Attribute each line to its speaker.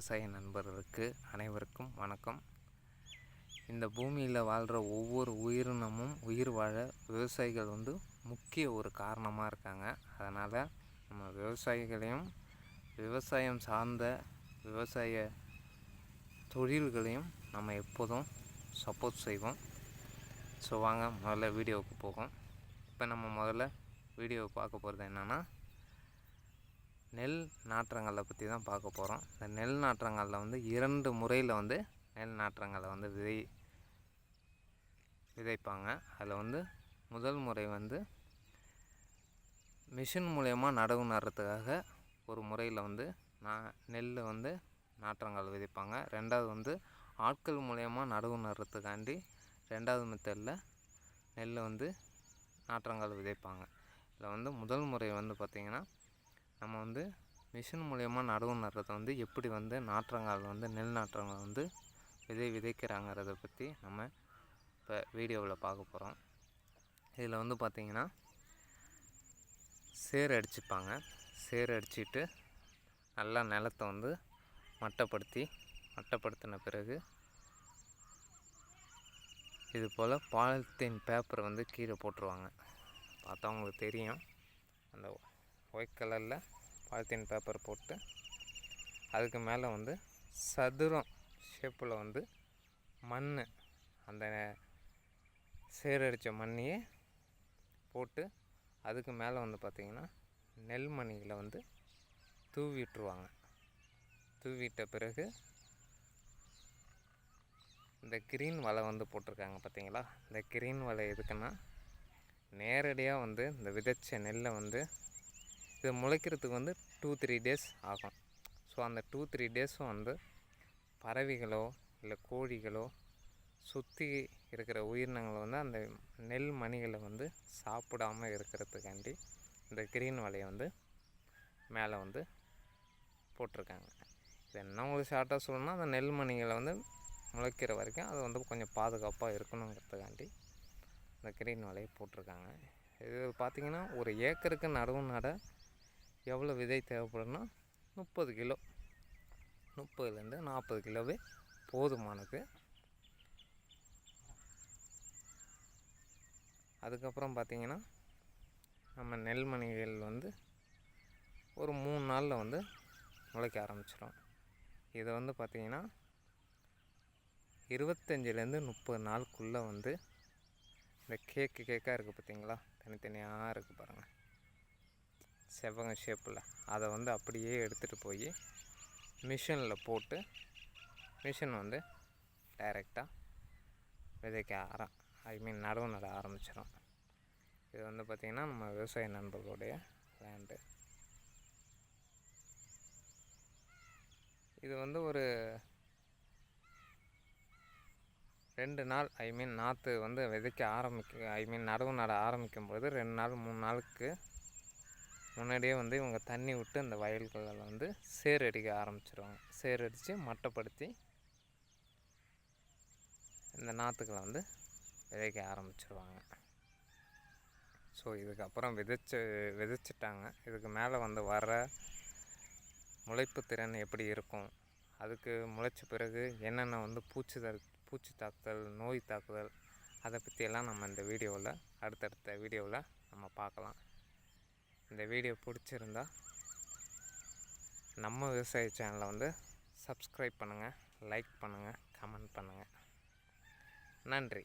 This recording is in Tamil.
Speaker 1: விவசாய நண்பர்களுக்கு அனைவருக்கும் வணக்கம். இந்த பூமியில் வாழ்கிற ஒவ்வொரு உயிரினமும் உயிர் வாழ விவசாயிகள் வந்து முக்கிய ஒரு காரணமாக இருக்காங்க. அதனால் நம்ம விவசாயிகளையும் விவசாயம் சார்ந்த விவசாய தொழில்களையும் நம்ம எப்போதும் சப்போர்ட் செய்வோம். ஸோ வாங்க முதல்ல வீடியோவுக்கு போகும். இப்போ நம்ம முதல்ல வீடியோ பார்க்க போகிறது என்னென்னா நெல் நாற்றங்களை பற்றி தான் பார்க்க போகிறோம் இந்த நெல் நாற்றங்களில் வந்து இரண்டு முறையில் வந்து நெல் நாற்றங்களை வந்து விதை விதைப்பாங்க. அதில் வந்து முதல் முறை வந்து மிஷின் மூலயமா நடவு நடுறதுக்காக ஒரு முறையில் வந்து நான் நெல் வந்து நாற்றங்கள் விதைப்பாங்க. ரெண்டாவது வந்து ஆட்கள் மூலயமா நடவு நடுறதுக்காண்டி ரெண்டாவது மெத்தடில் நெல் வந்து நாற்றங்கள் விதைப்பாங்க. இதில் வந்து முதல் முறை வந்து பார்த்திங்கன்னா நம்ம வந்து மிஷின் மூலயமா நடவு நடுறது வந்து எப்படி வந்து நாற்றங்கால் வந்து நெல் நாற்றங்கள் வந்து விதை விதைக்கிறாங்கிறத பற்றி நம்ம இப்போ வீடியோவில் பார்க்க போகிறோம் இதில் வந்து பார்த்திங்கன்னா சேர் அடிச்சுப்பாங்க. சேர் அடிச்சுட்டு நல்லா நிலத்தை வந்து மட்டப்படுத்தி மட்டப்படுத்தின பிறகு இது போல் பாலித்தீன் பேப்பரை வந்து கீழே போட்டுருவாங்க. பார்த்தா உங்களுக்கு தெரியும். அந்த ஒயிட் கலரில் பாலித்தீன் பேப்பர் போட்டு அதுக்கு மேலே வந்து சதுரம் ஷேப்பில் வந்து மண் அந்த சேரடித்த மண்ணையே போட்டு அதுக்கு மேலே வந்து பார்த்திங்கன்னா நெல் மணிகளை வந்து தூவிட்டுருவாங்க. தூவிட்ட பிறகு இந்த க்ரீன் வலை வந்து போட்டிருக்காங்க பார்த்தீங்களா? இந்த க்ரீன் வலை எதுக்குன்னா நேரடியாக வந்து இந்த விதைச்ச நெல்லை வந்து இது முளைக்கிறதுக்கு வந்து டூ த்ரீ டேஸ் ஆகும். ஸோ அந்த டூ த்ரீ டேஸும் வந்து பறவைகளோ இல்லை கோழிகளோ சுற்றி இருக்கிற உயிரினங்களை வந்து அந்த நெல் மணிகளை வந்து சாப்பிடாமல் இருக்கிறதுக்காண்டி இந்த க்ரீன் வலையை வந்து மேலே வந்து போட்டிருக்காங்க. இது என்ன உங்களுக்கு ஷார்ட்டாக சொல்லணும்னா அந்த நெல் மணிகளை வந்து முளைக்கிற வரைக்கும் அது வந்து கொஞ்சம் பாதுகாப்பாக இருக்கணுங்கிறதுக்காண்டி இந்த க்ரீன் வலையை போட்டிருக்காங்க. இது பார்த்திங்கன்னா ஒரு ஏக்கருக்கு நடவு நட எவ்வளோ விதை தேவைப்படும்னா முப்பது கிலோ. முப்பதுலேருந்து நாற்பது கிலோவே போதுமானது. அதுக்கப்புறம் பார்த்திங்கன்னா நம்ம நெல்மணிகள் வந்து ஒரு மூணு நாளில் வந்து முளைக்க ஆரம்பிச்சிடும் இதை வந்து பார்த்திங்கன்னா இருபத்தஞ்சிலேருந்து முப்பது நாளுக்குள்ளே வந்து இந்த கேக்கு கேக்காக இருக்குது பார்த்திங்களா? தனித்தனியாக இருக்குது பாருங்கள் செவ்வக ஷேப்பில் அதை வந்து அப்படியே எடுத்துகிட்டு போய் மிஷினில் போட்டு மிஷின் வந்து டைரெக்டாக விதைக்க ஆர ஐ மீன் நடவு நட ஆரம்பிச்சிடும் இது வந்து பார்த்திங்கன்னா நம்ம விவசாய நண்பர்களுடைய லேண்டு இது வந்து ஒரு ரெண்டு நாள் ஐ மீன் நாற்று வந்து விதைக்க ஆரம்பிக்க ஐ மீன் நடவு நட ஆரம்பிக்கும் பொழுது ரெண்டு நாள் மூணு நாளுக்கு முன்னாடியே வந்து இவங்க தண்ணி விட்டு அந்த வயல்களில் வந்து சேர் அடிக்க ஆரம்பிச்சிருவாங்க. சேர் அடித்து மட்டைப்படுத்தி இந்த நாற்றுக்களை வந்து விதைக்க ஆரம்பிச்சிருவாங்க. ஸோ இதுக்கப்புறம் விதைச்சு விதைச்சிட்டாங்க. இதுக்கு மேலே வந்து வர முளைப்பு திறன் எப்படி இருக்கும்? அதுக்கு முளைச்ச பிறகு என்னென்ன வந்து பூச்சிதல் பூச்சி தாக்குதல் நோய் தாக்குதல் அதை பற்றியெல்லாம் நம்ம இந்த வீடியோவில் அடுத்தடுத்த வீடியோவில் நம்ம பார்க்கலாம். இந்த வீடியோ பிடிச்சிருந்தா நம்ம விவசாய சேனலை வந்து சப்ஸ்கிரைப் பண்ணுங்கள் லைக் பண்ணுங்கள் கமெண்ட் பண்ணுங்கள் நன்றி.